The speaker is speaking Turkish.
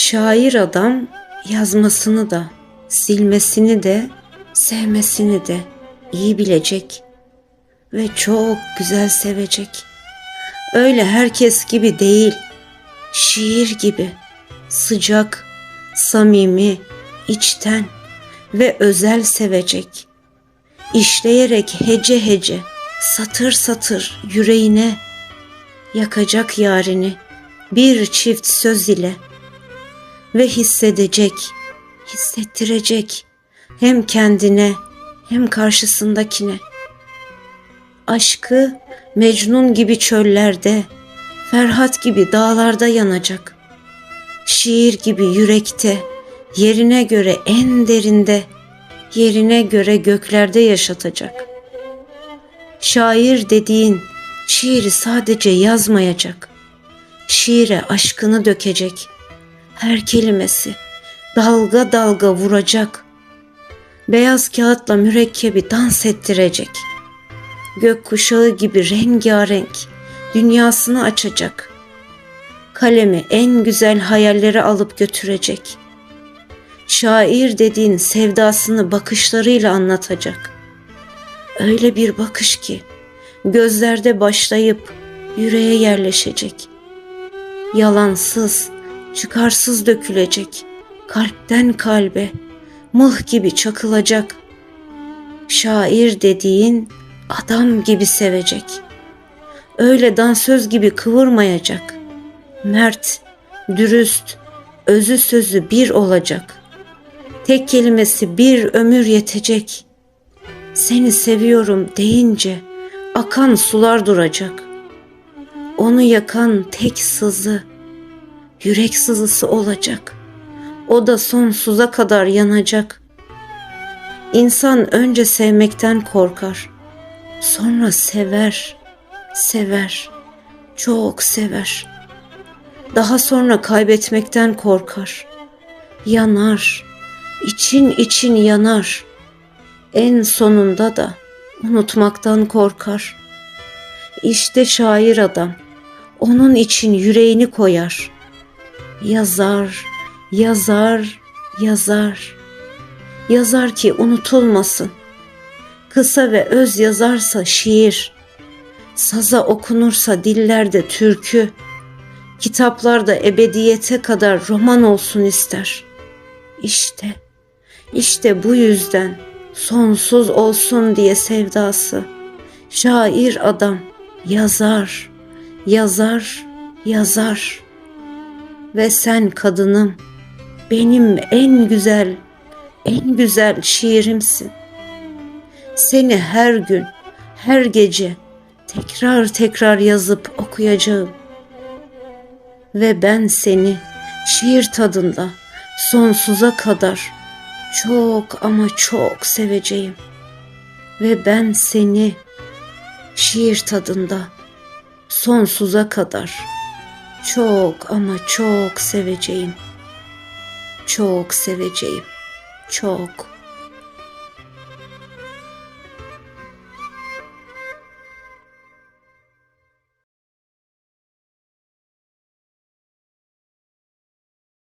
Şair adam yazmasını da, silmesini de, sevmesini de iyi bilecek ve çok güzel sevecek. Öyle herkes gibi değil, şiir gibi, sıcak, samimi, içten ve özel sevecek. İşleyerek hece hece, satır satır yüreğine yakacak yarini bir çift söz ile ve hissedecek, hissettirecek hem kendine hem karşısındakine. Aşkı Mecnun gibi çöllerde, Ferhat gibi dağlarda yanacak. Şiir gibi yürekte, yerine göre en derinde, yerine göre göklerde yaşatacak. Şair dediğin şiiri sadece yazmayacak. Şiire aşkını dökecek. Her kelimesi dalga dalga vuracak. Beyaz kağıtla mürekkebi dans ettirecek. Gök kuşağı gibi rengarenk dünyasını açacak. Kalemi en güzel hayalleri alıp götürecek. Şair dediğin sevdasını bakışlarıyla anlatacak. Öyle bir bakış ki gözlerde başlayıp yüreğe yerleşecek. Yalansız, çıkarsız dökülecek, kalpten kalbe, mıh gibi çakılacak. Şair dediğin adam gibi sevecek. Öyle dansöz gibi kıvırmayacak. Mert, dürüst, özü sözü bir olacak. Tek kelimesi bir ömür yetecek. Seni seviyorum deyince akan sular duracak. Onu yakan tek sızı, yürek sızısı olacak. O da sonsuza kadar yanacak. İnsan önce sevmekten korkar. Sonra sever, sever, çok sever. Daha sonra kaybetmekten korkar. Yanar, için için yanar. En sonunda da unutmaktan korkar. İşte şair adam. Onun için yüreğini koyar. Yazar, yazar, yazar. Yazar ki unutulmasın. Kısa ve öz yazarsa şiir. Saza okunursa dillerde türkü. Kitaplarda ebediyete kadar roman olsun ister. İşte, işte bu yüzden sonsuz olsun diye sevdası. Şair adam yazar, yazar, yazar. Ve sen kadınım, benim en güzel, en güzel şiirimsin. Seni her gün, her gece tekrar tekrar yazıp okuyacağım. Ve ben seni şiir tadında sonsuza kadar çok ama çok seveceğim. Ve ben seni şiir tadında sonsuza kadar çok ama çok seveceğim. Çok seveceğim. Çok.